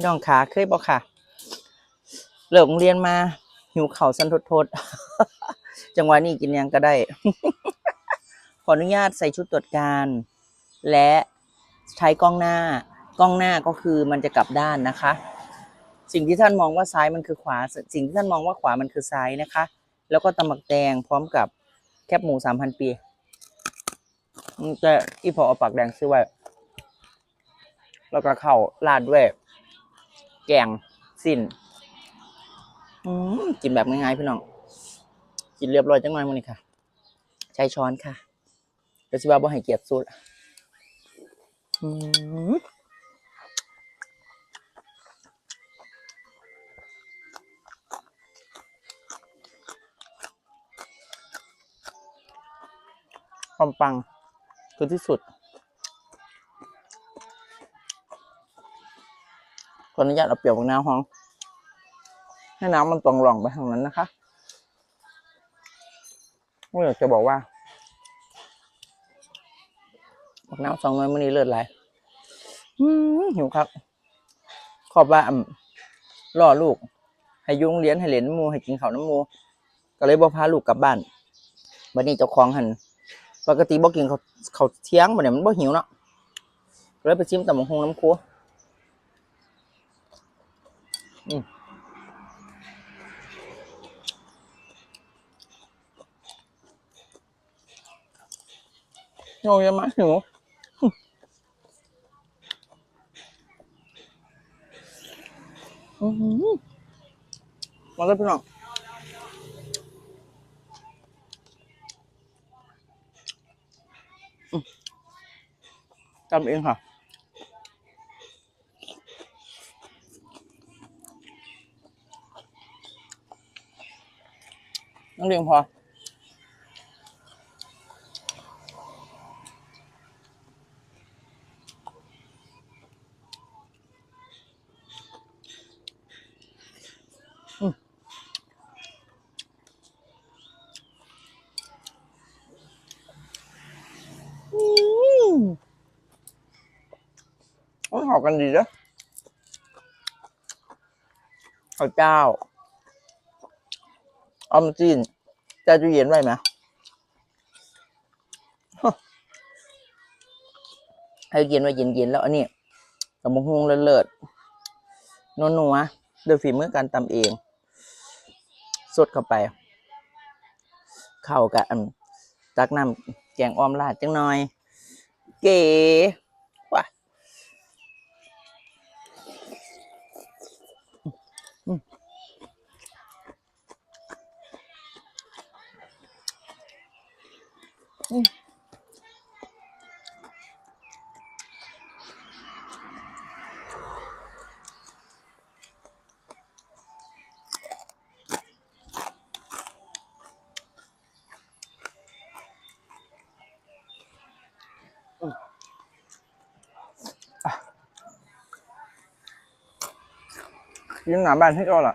พี่น้องขาเคยบอกค่ะเลิกโรงเรียนมา หิวเข่าสันทดทดจังหวะนี้กินยังก็ได้ ขออนุญาตใส่ชุดตรวจการ และใช้กล้องหน้ากล้องหน้าก็คือมันจะกลับด้านนะคะ สิ่งที่ท่านมองว่าซ้ายมันคือขวา สิ่งที่ท่านมองว่าขวามันคือซ้ายนะคะ แล้วก็ตำบักแดงพร้อมกับแคบหมูสามพันปีอืมแต่อีพอเอาปากแดงซื้อไว้แล้วก็เข้าวราดด้วย แกงสิ้นอืมกินแบบง่ายๆพี่น้อง กินเรียบร้อยจังหน่อยมื้อนี้ค่ะ ใช้ช้อนค่ะเดี๋ยวสิว่าบ่ให้เกียรติสุดอืมความปังคือที่สุด ออนุญาตเอาเปรียบของน้ำห้อง ให้น้ำมันตรงหล่องไปทางนั้นนะคะไม่อยากจะบอกว่าบักน้ำสองน้อยมันนี้เลือดไหลหิวครับ ขอบว่าอ่ำล่อลูก ให้ยุ่งเรียนให้เหรียญน้ำมูให้กินข้าวน้ำมู ก็เลยบ่พาลูกกลับบ้านวันนี้เจ้าของหันปกติบ่กินเขาเขาเที่ยงบัดเนี่ยมันบ่หิวเนาะก็เลยไปชิมตำบักฮงน้ำคัว โอ้ยมาหิวอือหือมาเลยพี่น้องอืมทำเองค่ะ น้องเรียงพอ อืม กันดีเด้อข้าวเจ้าออมจีนแช่ตู้เย็นไว้ไหมให้เย็นไว้เย็นๆแล้วอันนี้กับมะฮงเลิศๆนัวๆโดยฝีมือการตำเอง สดเข้าไป เข้ากับตักน้ำแกงออมราดจังหน่อย เก๋ อืมยืนหนาบ้านให้ก่อนล่ะ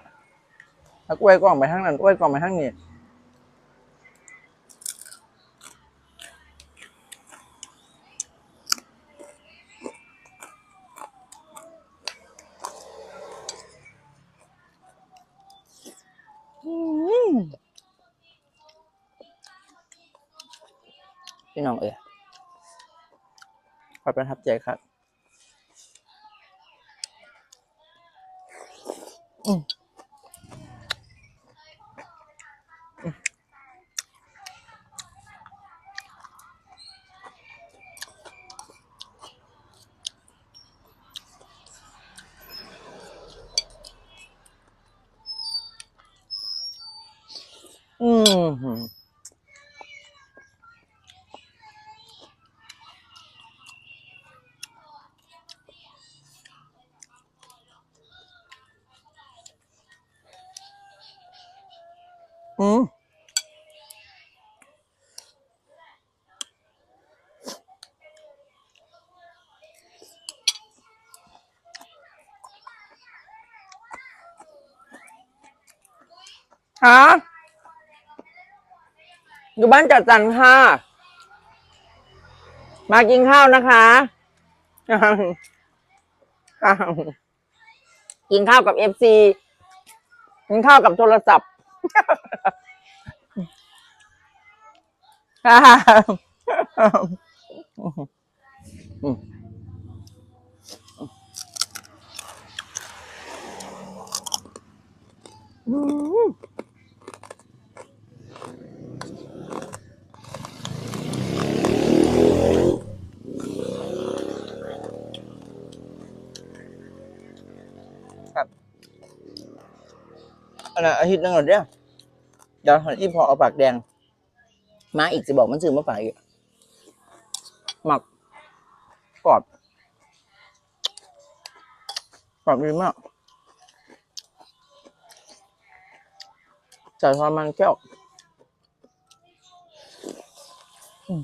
ถ้ากล้วยกล่องไปทางนั้นกล้วยกล่องไปทางนี้ อืม พี่น้องเอ๋ยขอประทับใจครับอืมอือ อืมฮะอยู่บ้านจัดสรรค่ะ มากินข้าวนะคะกินข้าวกับเอฟซีกินข้าวกับโทรศัพท์ Woo! อันนั้นอาทิตย์นึงหรอเนี่ยเดี๋ยวที่พอเอาปากแดง มาอีกจะบอกมันซื้อมาฝากอีกหมักกรอบกรอบดีมากใส่ทอดมันแก้วอืม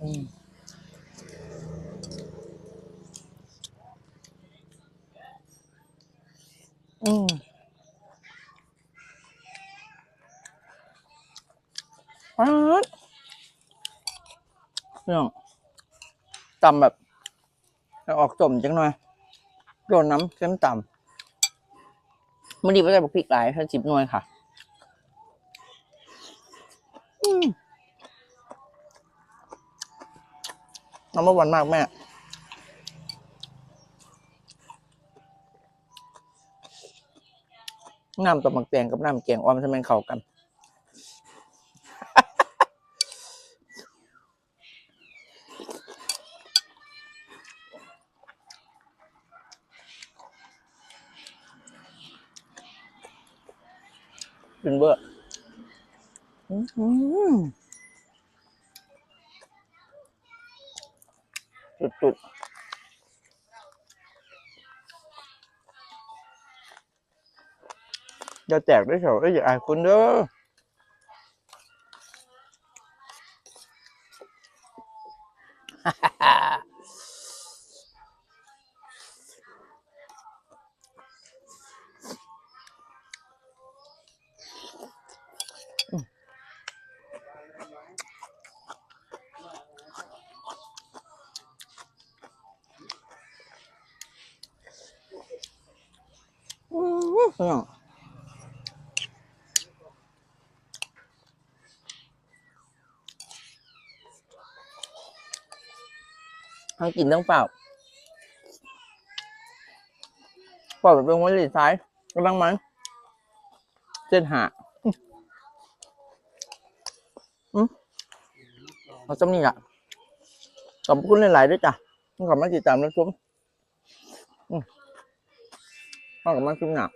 อืม อืม ป๊าดเนี่ยตำแบบแล้วออกสมจังหน่อยโดนน้ำเค็มต่ำมันดีไม่ใช่บอกพริกหลายแค่สิบหน่วยค่ะน้ำมันหวานมากแม่น้ำตำบักแตงกับน้ำแกงอ้อมทำไหมเข้ากัน เป็นเบอร์อื้อหือจุดๆอย่าแจกได้เฉยเอ้ยอย่าอายคุณเด้ออื้ อหือทั้งกินทั้งเปล่าเปล่าเป็นวันหลีซ้ายกำลังมันเส้นหาอืมเอาจำนี่ละขอบคุณหลาย ๆ ด้วยจ้ะขอบมาติดตามแล้วชมอืม พ่อบมาชิมหนัก